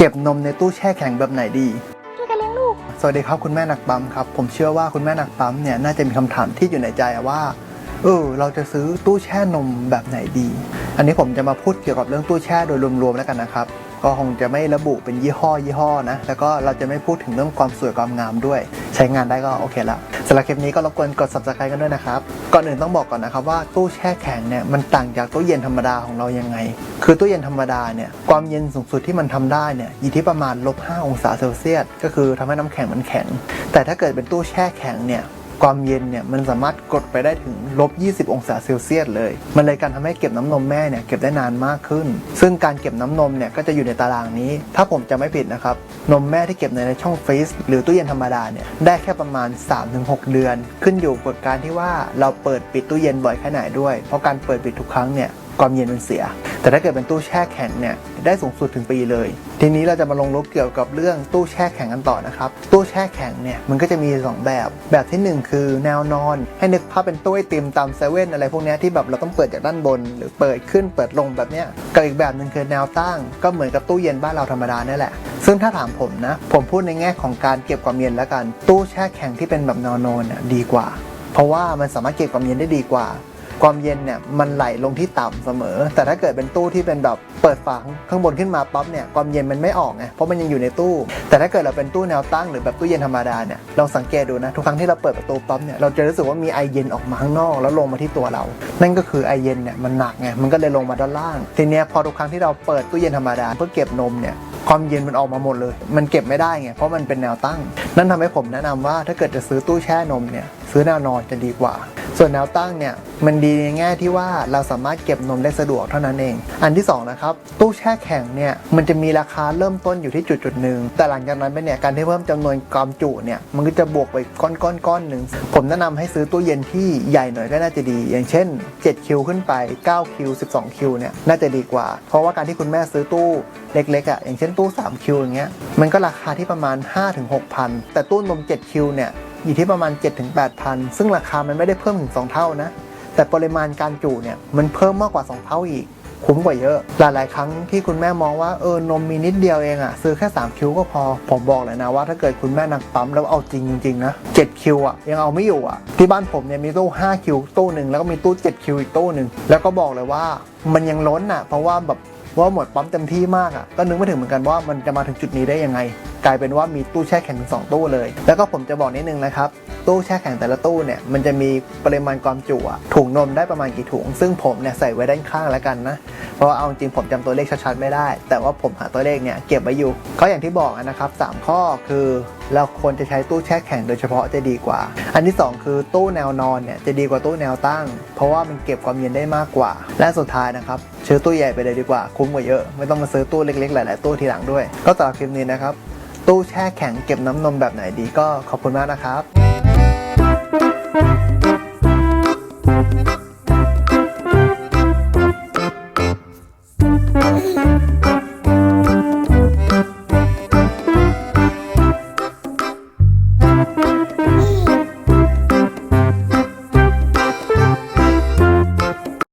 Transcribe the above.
เก็บนมในตู้แช่แข็งแบบไหนดีช่วยกันเลี้ยงลูก สวัสดีครับคุณแม่นักปั๊มครับ ผมเชื่อว่าคุณแม่นักปั๊มเนี่ยน่าจะมีคำถามที่อยู่ในใจว่าเออเราจะซื้อตู้แช่นมแบบไหนดี อันนี้ผมจะมาพูดเกี่ยวกับเรื่องตู้แช่โดยรวมๆแล้วกันนะครับ ก็คงจะไม่ระบุเป็นยี่ห้อยี่ห้อนะ แล้วก็เราจะไม่พูดถึงเรื่องความสวยความงามด้วย ใช้งานได้ก็โอเคละสำหรับคลิปนี้ก็รบกวนกด subscribe กันด้วยนะครับ ก่อนอื่นต้องบอกก่อนนะครับว่าตู้แช่แข็งเนี่ยมันต่างจากตู้เย็นธรรมดาของเรายังไง คือตู้เย็นธรรมดาเนี่ยความเย็นสูงสุดที่มันทำได้เนี่ยอยู่ที่ประมาณลบ5องศาเซลเซียสก็คือทำให้น้ำแข็งมันแข็ง แต่ถ้าเกิดเป็นตู้แช่แข็งเนี่ย ความเย็นเนี่ยมันสามารถกดไปได้ถึงลบ 20 องศาเซลเซียสเลย มันเลยการทำให้เก็บน้ำนมแม่เนี่ยเก็บได้นานมากขึ้น ซึ่งการเก็บน้ำนมเนี่ยก็จะอยู่ในตารางนี้ ถ้าผมจะไม่ผิดนะครับ นมแม่ที่เก็บในช่องฟรีซหรือตู้เย็นธรรมดาเนี่ยได้แค่ประมาณ 3-6 เดือน ขึ้นอยู่กับการที่ว่าเราเปิดปิดตู้เย็นบ่อยแค่ไหนด้วย เพราะการเปิดปิดทุกครั้งเนี่ยความเย็นมันเสีย แต่ถ้าเกิดเป็นตู้แช่แข็งเนี่ยได้สูงสุดถึงปีเลย ทีนี้เราจะมาลงลึกเกี่ยวกับเรื่องตู้แช่แข็งกันต่อนะครับ ตู้แช่แข็งเนี่ยมันก็จะมี 2 แบบ แบบทีหนึ่1 คือแนวนอน ให้นึกภาพเป็นตู้ไอติมตามเซเว่นอะไรพวกนี้ที่แบบเราต้องเปิดจากด้านบน หรือเปิดขึ้นเปิดลงแบบเนี้ยกับอีกแบบหนึ่งคือแนวตั้ง ก็เหมือนกับตู้เย็นบ้านเราธรรมดาเนี่ยแหละ ซึ่งถ้าถามผมนะผมพูดในแง่ของการเก็บความเย็นแล้วกัน ตู้แช่แข็งที่เป็นแบบแนวนอนเนี่ยดีกว่า เพราะว่ามันสามารถเก็บความเย็นได้ดีกว่า ความเย็นเนี่ยมันไหลลงที่ต่ำเสมอ แต่ถ้าเกิดเป็นตู้ที่เป็นแบบเปิดฝาข้างบนขึ้นมาปั๊บเนี่ยความเย็นมันไม่ออกไงเพราะมันยังอยู่ในตู้ แต่ถ้าเกิดเราเป็นตู้แนวตั้งหรือแบบตู้เย็นธรรมดาเนี่ยลองสังเกตดูนะทุกครั้งที่เราเปิดประตูปั๊บเนี่ยเราจะรู้สึกว่ามีไอเย็นออกมาข้างนอกแล้วลงมาที่ตัวเรา นั่นก็คือไอเย็นเนี่ยมันหนักไงมันก็เลยลงมาด้านล่าง ทีเนี้ยพอทุกครั้งที่เราเปิดตู้เย็นธรรมดาเพื่อเก็บนมเนี่ยความเย็นมันออกมาหมดเลย มันเก็บไม่ได้ไงเพราะมันเป็นแนวตั้ง นั่นทำให้ผมแนะนำว่าถ้าเกิดจะซื้อตู้แช่นมเนี่ย ซื้อแนวนอนจะดีกว่า ส่วนแนวตั้งเนี่ยมันดีในแง่ที่ว่าเราสามารถเก็บนมได้สะดวกเท่านั้นเอง อันที่สองนะครับตู้แช่แข็งเนี่ยมันจะมีราคาเริ่มต้นอยู่ที่จุดจุดหนึ่งแต่หลังจากนั้นไปเนี่ยการที่เพิ่มจำนวนความจุเนี่ยมันก็จะบวกไปก้อนก้อนก้อนหนึ่งผมแนะนำให้ซื้อตู้เย็นที่ใหญ่หน่อยก็น่าจะดี อย่างเช่น7คิวขึ้นไป9คิว12คิวเนี่ยน่าจะดีกว่า เพราะว่าการที่คุณแม่ซื้อตู้เล็กๆอะอย่างเช่นตู้3คิวอย่างเงี้ยมันก็ราคาที่ประมาณ 5-6,000 แต่ตู้นม7คิวเนี่ย อยู่ที่ประมาณ 7-8,000 ซึ่งราคามันไม่ได้เพิ่มถึง 2 เท่านะ แต่ปริมาณการจุเนี่ยมันเพิ่มมากกว่า 2 เท่าอีก คุ้มกว่าเยอะ หลาย ๆ ครั้งที่คุณแม่มองว่าเออนมมีนิดเดียวเองอะซื้อแค่ 3 คิวก็พอ ผมบอกเลยนะว่าถ้าเกิดคุณแม่นักปั๊มแล้วเอาจริงจริงๆนะ 7 คิวอะยังเอาไม่อยู่อะที่บ้านผมเนี่ยมีตู้ 5 คิวตู้หนึ่งแล้วก็มีตู้ 7 คิวอีกตู้หนึ่งแล้วก็บอกเลยว่ามันยังล้นอะเพราะว่าแบบว่าหมดปั๊มเต็มที่มากอะก็นึกไม่ถึงเหมือนกันว่ามันจะมาถึงจุดนี้ได้ยังไง กลายเป็นว่ามีตู้แช่แข็งถึงสองตู้เลย แล้วก็ผมจะบอกนิดนึงนะครับ ตู้แช่แข็งแต่ละตู้เนี่ยมันจะมีปริมาณความจุถุงนมได้ประมาณกี่ถุง ซึ่งผมเนี่ยใส่ไว้ด้านข้างแล้วกันนะ เพราะว่าเอาจริงผมจำตัวเลขชัดๆไม่ได้ แต่ว่าผมหาตัวเลขเนี่ยเก็บไว้อยู่ก็อย่างที่บอกนะครับสามข้อคือเราควรจะใช้ตู้แช่แข็งโดยเฉพาะจะดีกว่า อันที่สองคือตู้แนวนอนเนี่ยจะดีกว่าตู้แนวตั้ง เพราะว่ามันเก็บความเย็นได้มากกว่า และสุดท้ายนะครับซื้อตู้ใหญ่ไปเลยดีกว่าคุ้มกว่าเยอะ ไม่ต้องมาซื้อตู้เล็กๆ หลาย ๆ ตู้ทีหลังด้วย ก็สำหรับคลิปนี้นะครับ ตู้แช่แข็งเก็บน้ำนมแบบไหนดีก็ขอบคุณมากนะครับ